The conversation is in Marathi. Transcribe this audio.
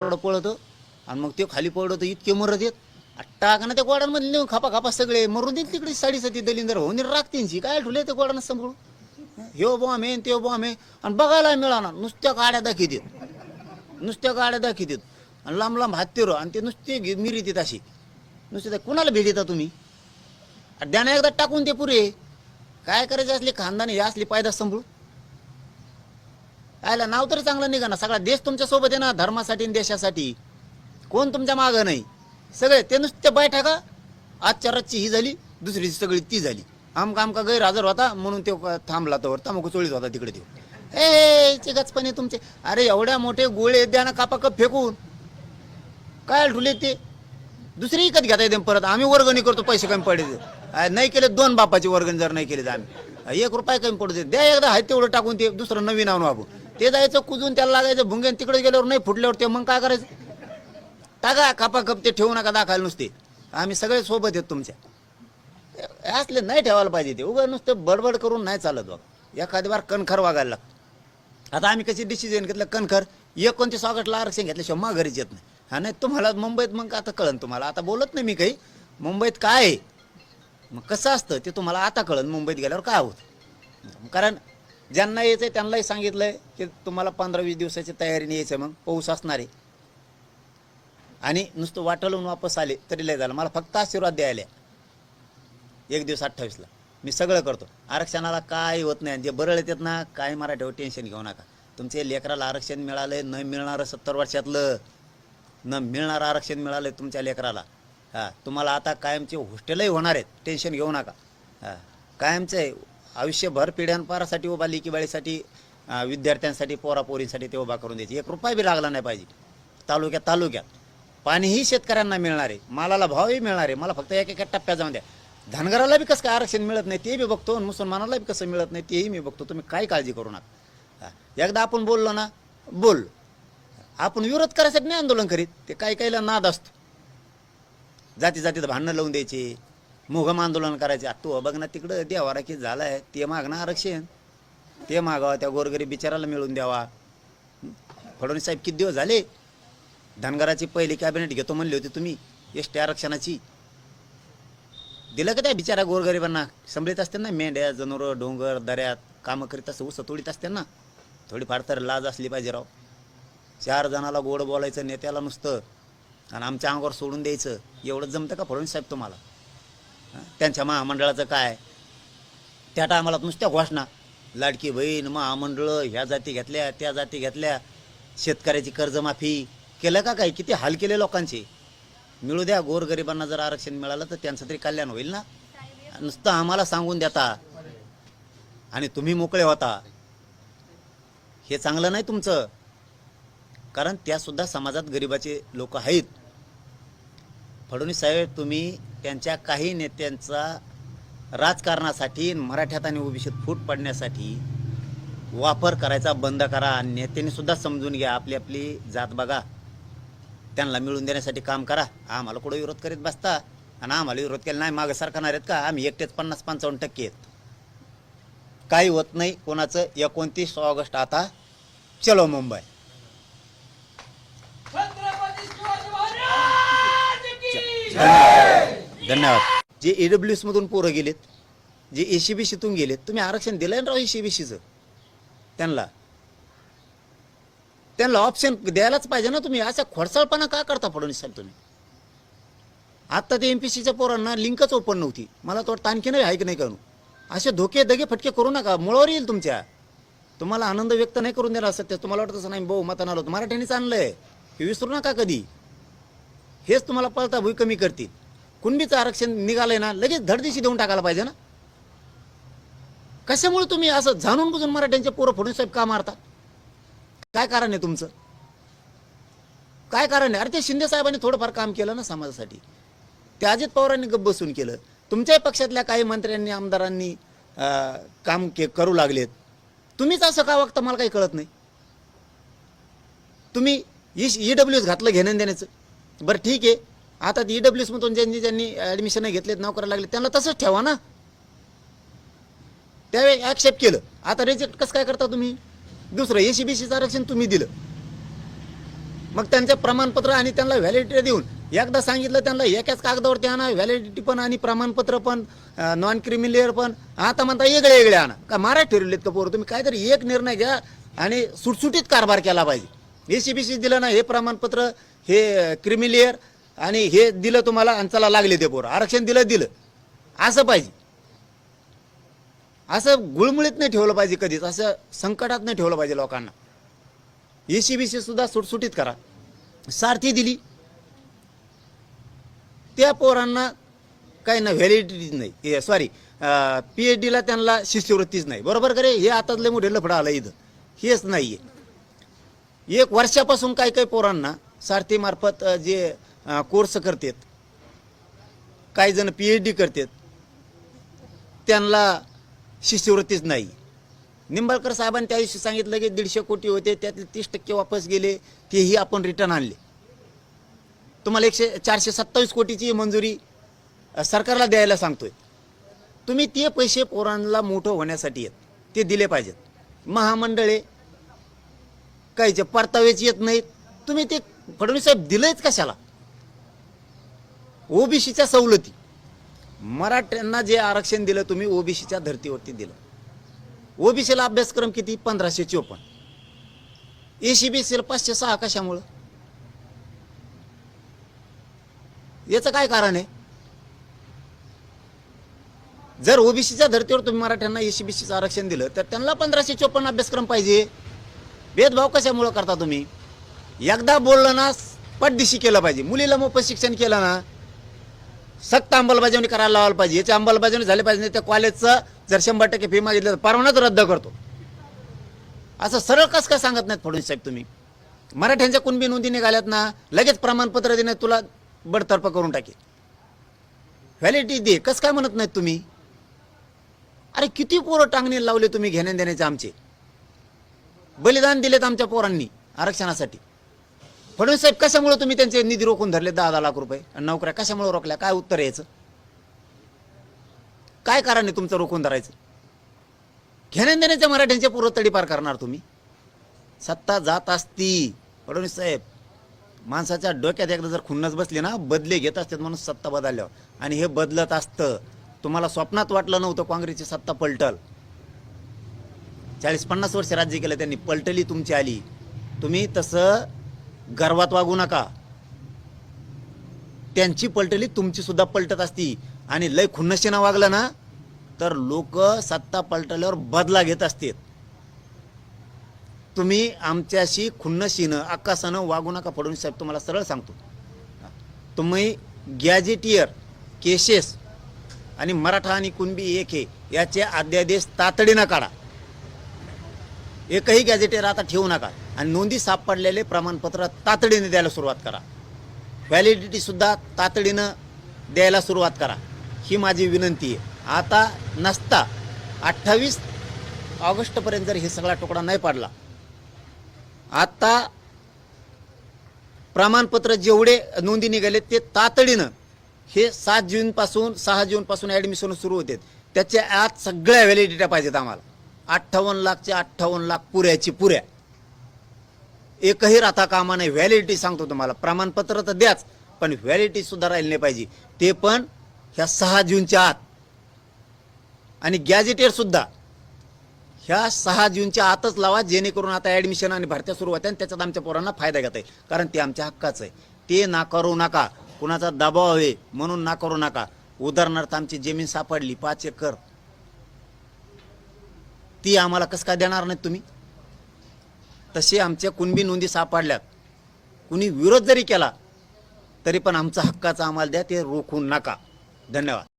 एवढं पळतं आणि मग ते खाली पडतं इतके मरत येत टाका ना त्या गोडांमध्ये नेऊन खापा खापा सगळे मरून देईल तिकडे साडीसाठी दलिंदर होऊन राखतींची काय ठुले त्या गोडानं सांभाळून? ह्यो बॉम्ब आहे ते बॉम्ब आहे आणि बघायला मिळाना नुसत्या गाड्या देत नुसत्या गाड्या दाखी देत आणि लांब लांब हात तेरो आणि ते नुसते घे- देत अशी. नुसते त्या कुणाला भेट देता तुम्ही द्याना एकदा टाकून ते पुरे. काय करायचे असले खानदानी हे असली पायदा संभळू आयला नाव तरी चांगलं निघा ना सगळा देश तुमच्यासोबत आहे ना धर्मासाठी आणि देशासाठी. कोण तुमच्या मागं नाही. सगळे ते नुसते बैठका आजच्या रातची ही झाली दुसरीची सगळी ती झाली. आमका आमका गैरहजर होता म्हणून तो थांबला तर तमाखू चोळीत होता तिकडे ते. ए चिकचपणे तुमचे. अरे एवढ्या मोठे गोळे द्या ना कापा कप फेकून. काय ठुले ते? दुसरी विकत घेता येते परत. आम्ही वर्गणी करतो पैसे कमी पडले नाही केले दोन बापाची वर्गणी जर नाही केले तर आम्ही. एक रुपया कमी पडते द्या एकदा आहे तेवढं टाकून ते दुसरं नवीन आणू आपण. ते जायचं कुजून त्याला लागायचं भुंगेन तिकडे गेल्यावर नाही फुटल्यावर ते मग काय करायचं? टाका खापा ते ठेवू नका दाखायला नुसते. आम्ही सगळे सोबत आहेत तुमच्या. असले नाही ठेवायला पाहिजे ते. उगा नुसतं बडबड करून नाही चालत बघ एखादी बार कणखर वागायला लागतं. आता आम्ही कशी डिसिजन घेतलं? कणखर एकोणतीस ऑगस्टला आरक्षण घेतल्याशिवाय माघारीच येत नाही. हा नाही तुम्हाला मुंबईत मग आता कळन तुम्हाला. आता बोलत नाही मी काही. मुंबईत काय आहे? मग कसं असतं ते तुम्हाला आता कळन. मुंबईत गेल्यावर काय होतं? कारण ज्यांना यायचं आहे त्यांनाही सांगितलं आहे की तुम्हाला पंधरा वीस दिवसाची तयारीने यायचं मग. पाऊस असणार आहे. आणि नुसतं वाटलून वापस आले तरी लय झालं. मला फक्त आशीर्वाद द्यायला एक दिवस अठ्ठावीसला. मी सगळं करतो. आरक्षणाला काय होत नाही. आणि जे बरळ येतात ना काय मराठीवर टेन्शन घेऊ नका. तुमचे लेकराला आरक्षण मिळालं न मिळणारं सत्तर वर्षातलं. न मिळणारं आरक्षण मिळालं तुमच्या लेकराला. हां तुम्हाला आता कायमचे हॉस्टेलही होणार आहेत. टेन्शन घेऊ नका. हां कायमचं आहे आयुष्यभर पिढ्यानपारासाठी उभा लेकीबाळीसाठी विद्यार्थ्यांसाठी पोरापोरींसाठी ते उभा करून द्यायची. एक रुपया बी लागला नाही पाहिजे. तालुक्यात तालुक्यात. पाणीही शेतकऱ्यांना मिळणार आहे. मालाला भावही मिळणार आहे. मला फक्त एक एका टप्प्यात जाऊन द्या. धनगराला बी कसं काय आरक्षण मिळत नाही ते बी बघतो. आणि मुसलमानाला बी कसं मिळत नाही तेही मी बघतो. तुम्ही काय काळजी करू नका. एकदा आपण बोललो ना बोल. आपण विरोध करायसाठी नाही आंदोलन करीत. ते काही काहीला नाद असतो. जाती जातीत भांडणं लावून द्यायचे. मोघम आंदोलन करायचे. आ, तू बघ ना तिकडं देवारा की आहे ते मागणं आरक्षण. ते मागावं त्या गोरगरीब बिचाराला मिळून द्यावा. फडणवीस साहेब किती दिवस झाले? धनगराची पहिली कॅबिनेट घेतो म्हणली होती तुम्ही एस टी आरक्षणाची. दिलं का त्या बिचारा गोरगरिबांना? संभळीत असते ना मेंढ्या जनावर डोंगर दऱ्यात कामं करीत असते उसं तोडीत असते ना? थोडीफार तर लाज असली पाहिजे राव. चार जणाला गोड बोलायचं नेत्याला नुसतं. आणि आमच्या अंगावर सोडून द्यायचं. एवढं जमतं का फडणवीस साहेब तुम्हाला? त्यांच्या महामंडळाचं काय? त्या टायमाला नुसत्या घोषणा. लाडकी बहीण महामंडळं ह्या जाती घेतल्या त्या जाती घेतल्या. शेतकऱ्याची कर्जमाफी केलं का काय किती हाल केले लोकांचे? मिळू द्या गोरगरिबांना जर आरक्षण मिळालं तर त्यांचं तरी कल्याण होईल ना? नुसतं आम्हाला सांगून देता. आणि तुम्ही मोकळे होता. हे चांगलं नाही तुमचं. कारण त्यासुद्धा समाजात गरिबाचे लोक आहेत. फडणवीस साहेब तुम्ही त्यांच्या काही नेत्यांचा राजकारणासाठी मराठ्यात आणि ओबीसीत फूट पडण्यासाठी वापर करायचा बंद करा. आणि नेत्यांनी सुद्धा समजून घ्या आपली आपली जात बघा. त्यांना मिळून देण्यासाठी काम करा. आम्हाला कुठं विरोध करीत बसता? आणि आम्हाला विरोध केला नाही मागं सरकारणार आहेत का? आम्ही एकटेच पन्नास पंचावन्न टक्के आहेत. काही होत नाही कोणाचं एकोणतीस ऑगस्ट आता चलो मुंबई. धन्यवाद. जे ए डब्ल्यू एसमधून पोरं गेलेत जे ए सी बी सीतून गेलेत तुम्ही आरक्षण दिलं ना राव सीचं त्यांना. त्यांना ऑप्शन द्यायलाच पाहिजे ना तुम्ही. असा खोडसाळपणा का करता फडणवीस साहेब तुम्ही? आत्ता ते एम पी सीच्या पोरांना लिंकच ओपन नव्हती. मला तो वाटतं आणखी नाही आहे की नाही करू. असे धोके दगे फटके करू नका. मुळावर येईल तुमच्या. तुम्हाला आनंद व्यक्त नाही करून देणार सत्य. तुम्हाला वाटत असं नाही भाऊ मताना आलो. मराठ्यांनीच आणलंय. हे विसरू नका कधी. हेच तुम्हाला पळता भूई कमी करतील. कुणबीचं आरक्षण निघालंय ना लगेच धडदिशी देऊन टाकायला पाहिजे ना. कशामुळे तुम्ही असं जाणून बुजून मराठ्यांचे पोरं फोडून साहेब का मारता काय कारण आहे तुमचं? काय कारण आहे? अरे ते शिंदे साहेबांनी थोडंफार काम केलं ना समाजासाठी. ते अजित पवारांनी गप्प बसून केलं. तुमच्याही पक्षातल्या काही मंत्र्यांनी आमदारांनी काम के करू लागलेत. तुम्हीच असं का वागता मला काही कळत नाही? तुम्ही ई डब्ल्यू एस घातलं घेणं देण्याचं बरं ठीक आहे. आता ई डब्ल्यू एसमधून ज्यांनी ज्यांनी ॲडमिशन घेतलेत नोकऱ्या लागले त्यांना तसंच ठेवा ना. त्यावेळी ॲक्सेप्ट केलं. आता रिजेक्ट कसं काय करता तुम्ही? दुसरं ए सी बी सीचं आरक्षण तुम्ही दिलं. मग त्यांचे प्रमाणपत्र आणि त्यांना व्हॅलिडिटी देऊन एकदा सांगितलं त्यांना एकाच कागदावरती आणा व्हॅलिडिटी पण आणि प्रमाणपत्र पण नॉन क्रिमिलियर पण. आता म्हणता वेगळे वेगळे आणा. का मारा ठरवलेत का पोरं? तुम्ही काहीतरी एक निर्णय घ्या आणि सुटसुटीत कारभार केला पाहिजे. ए सी बी सी दिलं ना हे प्रमाणपत्र हे क्रिमिलेअर आणि हे दिलं तुम्हाला आणि चला लागले ते पोरं. आरक्षण दिलं दिलं. असं पाहिजे. असं गुळमुळीत नाही ठेवलं पाहिजे कधीच. असं संकटात नाही ठेवलं पाहिजे लोकांना. ए सी बी सी सुद्धा सुटसुटीत करा. सारथी दिली. त्या पोरांना काही ना व्हॅलिडिटीच नाही. सॉरी पी एच डीला त्यांना शिष्यवृत्तीच नाही. बरोबर करे हे आतातले लय मोठे लफडा आलं इथं. हेच नाही आहे एक वर्षापासून काही काही पोरांना सारथीमार्फत जे कोर्स करतात. काही जण पी एच डी करतात. त्यांना शिष्यवृत्तीच नाही. निंबाळकर साहेबांनी त्या दिवशी सांगितलं की दीडशे कोटी होते त्यातले तीस टक्के वापस गेले तेही आपण रिटर्न आणले. तुम्हाला एकशे चारशे सत्तावीस कोटीची मंजुरी सरकारला द्यायला सांगतोय. तुम्ही ते पैसे पोरांना मोठं होण्यासाठी आहेत. ते दिले पाहिजेत. महामंडळे काहीचे परतावेच येत नाहीत. तुम्ही ते फडणवीस साहेब दिलंच कशाला? ओबीसीच्या सवलती. मराठ्यांना जे आरक्षण दिलं तुम्ही ओबीसीच्या धर्तीवरती दिलं. ओबीसीला अभ्यासक्रम किती? पंधराशे चोपन्न. ए सी बी सीला पाचशे सहा कशामुळं? याचं काय कारण आहे? जर ओबीसीच्या धर्तीवर तुम्ही मराठ्यांना एसीबीसीचं आरक्षण दिलं तर त्यांना पंधराशे चोपन्न अभ्यासक्रम पाहिजे. भेदभाव कशामुळं करता तुम्ही? एकदा बोललं ना पटदिशी केलं पाहिजे. मुलीला मोफत शिक्षण केलं ना सक्त अंमलबजावणी करायला लावायला पाहिजे. याची अंमलबजावणी झाली पाहिजे नाही त्या कॉलेजचं जर शंभर टक्के फी मागितलं तर परवानाच रद्द करतो. असं सरळ कसं काय सांगत नाहीत फडणवीस साहेब तुम्ही? मराठ्यांच्या कुणबी नोंदी निघाल्यात ना लगेच प्रमाणपत्र देण्यात तुला बडतर्फ करून टाकेल. व्हॅलिडिटी दे. कसं काय म्हणत नाहीत तुम्ही? अरे किती पोरं टांगणी लावले तुम्ही घेण्या देण्याचे आमचे? बलिदान दिलेत आमच्या पोरांनी आरक्षणासाठी. फडणवीस साहेब कशामुळे तुम्ही त्यांचे निधी रोखून धरले दहा दहा लाख रुपये? आणि नोकऱ्या कशामुळे रोखल्या? काय उत्तर यायचं? काय कारण आहे तुमचं रोखून धरायचं? घेण्या देण्याच्या मराठ्यांच्या पूर्व तडीपार करणार तुम्ही? सत्ता जात असती. फडणवीस साहेब माणसाच्या डोक्यात एकदा जर खुन्नस बसली ना बदले घेत असतात म्हणून सत्ता बदलल्यावर. आणि हे बदलत असतं. तुम्हाला स्वप्नात वाटलं नव्हतं काँग्रेसची सत्ता पलटल. चाळीस पन्नास वर्ष राज्य केलं त्यांनी पलटली तुमची आली. तुम्ही तसं गर्वात वागू नका. त्यांची पलटली तुमची सुद्धा पलटत असती. आणि लय खुन्नशीनं वागलं ना तर लोक सत्ता पलटल्यावर बदला घेत असतील. तुम्ही आमच्याशी खुन्नशीनं आकाशानं वागू नका फडणवीस साहेब तुम्हाला सरळ सांगतो. तुम्ही गॅजेटियर केसेस आणि मराठा आणि कुणबी एक हे याचे अध्यादेश तातडीनं काढा. एकही गॅजेटेर आता ठेवू नका. आणि नोंदी सापडलेले प्रमाणपत्र तातडीने द्यायला सुरुवात करा. व्हॅलिडिटीसुद्धा तातडीनं द्यायला सुरुवात करा. ही माझी विनंती आहे. आता नसता अठ्ठावीस ऑगस्टपर्यंत जर हे सगळा तुकडा नाही पडला आता प्रमाणपत्र जेवढे नोंदी निघाले ते तातडीनं हे सात जूनपासून सहा जूनपासून ॲडमिशन सुरू होते त्याच्या आत सगळ्या व्हॅलिडिट्या पाहिजेत आम्हाला. अठ्ठावन्न लाखचे अठ्ठावन्न लाख पुऱ्याची पुऱ्या. एकही राहता कामा नाही. व्हॅलिडिटी सांगतो तुम्हाला. प्रमाणपत्र तर द्याच पण व्हॅलिडिटी सुद्धा राहिली नाही पाहिजे. ते पण ह्या सहा जूनच्या आत. आणि गॅजेटेड सुद्धा. ह्या सहा जूनच्या आतच लावा जेणेकरून आता ॲडमिशन आणि भरत्या सुरू होत्या आणि त्याच्यात आमच्या पोरांना फायदा घेता येईल. कारण ते आमच्या हक्काचं आहे. ते नाकारू नका. कुणाचा दबाव आहे म्हणून नाकारू नका. उदाहरणार्थ आमची जमीन सापडली पाच एकर. ती आम्हाला कसं काय देणार नाहीत तुम्ही? तसे आमच्या कुणबी नोंदी सापडल्यात. कुणी विरोध जरी केला तरी पण आमचा हक्काचा आम्हाला द्या ते रोखू नका. धन्यवाद.